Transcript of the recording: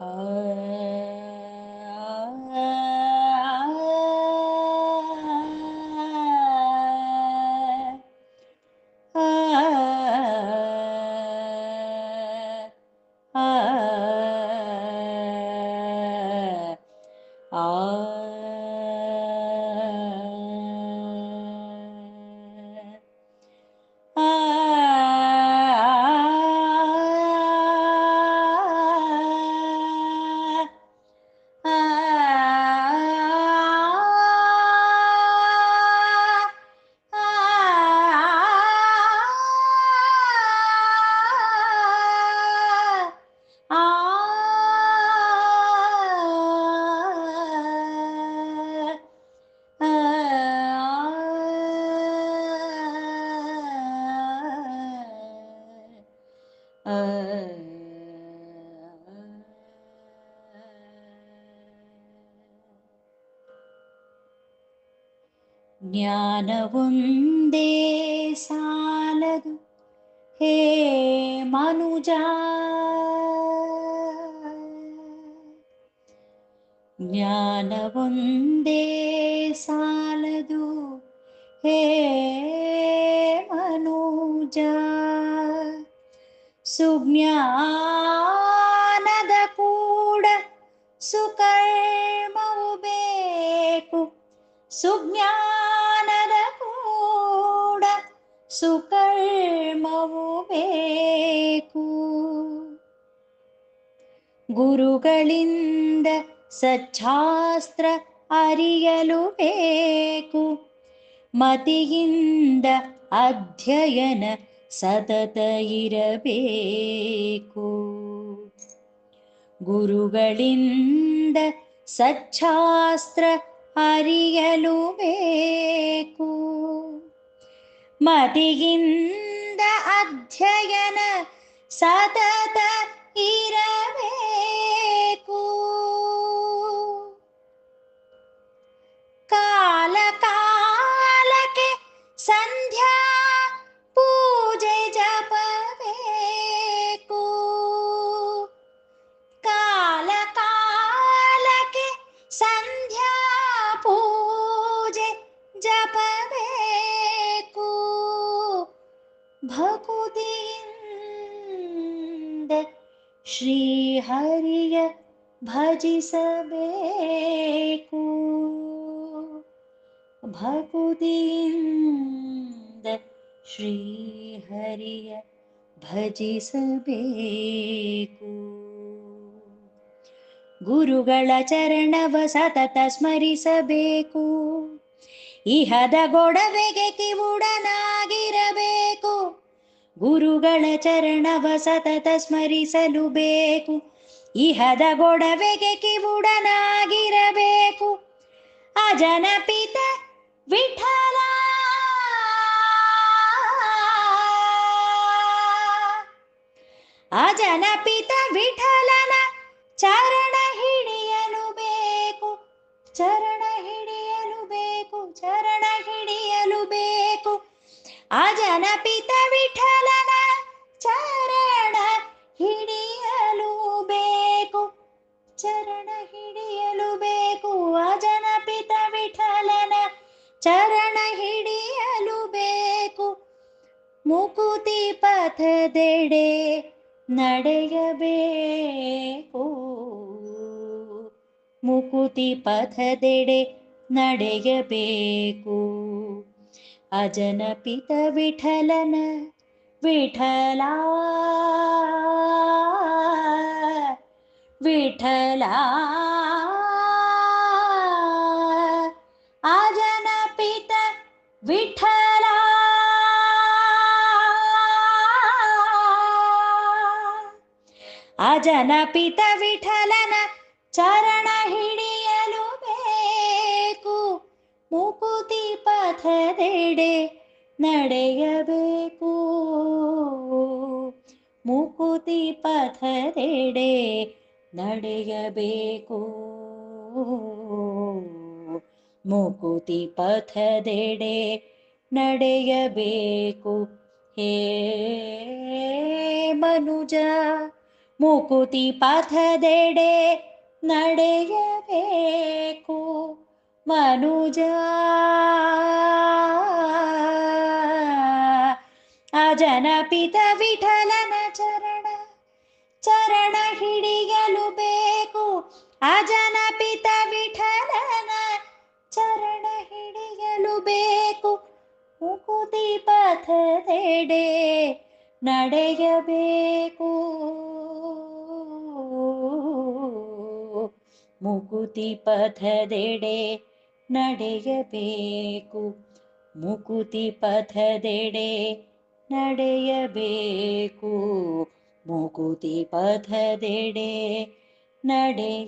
Oh. ಜ್ಞಾನವೊಂದೇ ಸಾಲದು ಹೇ ಮನುಜ ಜ್ಞಾನವೊಂದೇ ಸಾಲದು ಹೇ ಮನುಜ ಸುಜ್ಞಾನದ ಕೂಡ ಸುಕರ್ಮವು ಬೇಕು ಸುಜ್ಞಾನದ ಸುಕರ್ಮವು ಬೇಕು ಗುರುಗಳಿಂದ ಸಚ್ಛಾಸ್ತ್ರ ಅರಿಯಲು ಬೇಕು ಮತಿಯಿಂದ ಅಧ್ಯಯನ ಸತತ ಇರಬೇಕು. ಗುರುಗಳಿಂದ ಸಚ್ಛಾಸ್ತ್ರ ಅರಿಯಲು ಬೇಕು ಮತಿಯಿಂದ ಅಧ್ಯಯನ ಸತತ ಶ್ರೀಹರಿಯ ಭಜಿಸಬೇಕು. ಭಕುತಿಯಿಂದ ಶ್ರೀಹರಿಯ ಭಜಿಸಬೇಕು. ಗುರುಗಳ ಚರಣವ ಸತತ ಸ್ಮರಿಸಬೇಕು. ಇಹದ ಗೊಡವೆಗೆ ಕಿವುಡನಾಗಿರಬೇಕು. ಗುರುಗಳ ಚರಣವ ಸತತ ಸ್ಮರಿಸಲು ಬೇಕು ಇಹದ ಗೊಡವೆಗೆ ಕಿವುಡನಾಗಿರಬೇಕು ಅಜನಪಿತ ವಿಠಲ ಅಜನಪಿತ ವಿಠಲನ ಚರಣ ಹಿಡಿಯಲು ಬೇಕು ಚರಣ ಹಿಡಿಯಲು ಬೇಕು ಚರಣ ಹಿಡಿಯಲು ಬೇಕು ಅಜನಪಿತ ವಿಠಲನ ಚರಣ ಹಿಡಿಯಲು ಬೇಕು. ಮುಕುತಿ ಪಥದೆಡೆ ನಡೆಯಬೇಕು. ಮುಕುತಿ ಪಥದೆಡೆ ನಡೆಯಬೇಕು. ಅಜನಪಿತ ವಿಠಲನ ವಿಠಲ ವಿಠಲ ವಿಠಲ. ಅಜನಪಿತ ವಿಠಲನ ಚರಣ ಹಿಡಿಯಲು ಬೇಕು. ಮುಕುತಿ ಪಥದೆಡೆ ನಡೆಯಬೇಕು. ಮುಕುತಿ ಪಥದೆಡೆ ನಡೆಯಬೇಕು. ಮುಕುತಿ ಪಥದೆಡೆ ನಡೆಯಬೇಕು ಹೇ ಮನುಜ ಮುಕುತಿ ಪಥದೆಡೆ ನಡೆಯಬೇಕು ಮನುಜ ಅಜನಪಿತ ವಿಠಲನ ಚರಣ ಚರಣ ಹಿಡಿಯಲು ಬೇಕು ಅಜನಪಿತ ಮುಕುತಿ ಪಥದೆಡೆ ನಡೆಯಬೇಕು. ಮುಕುತಿ ಪಥದೆಡೆ ನಡೆಯಬೇಕು. ಮುಕುತಿ ಪಥದೆಡೆ ನಡೆಯಬೇಕು.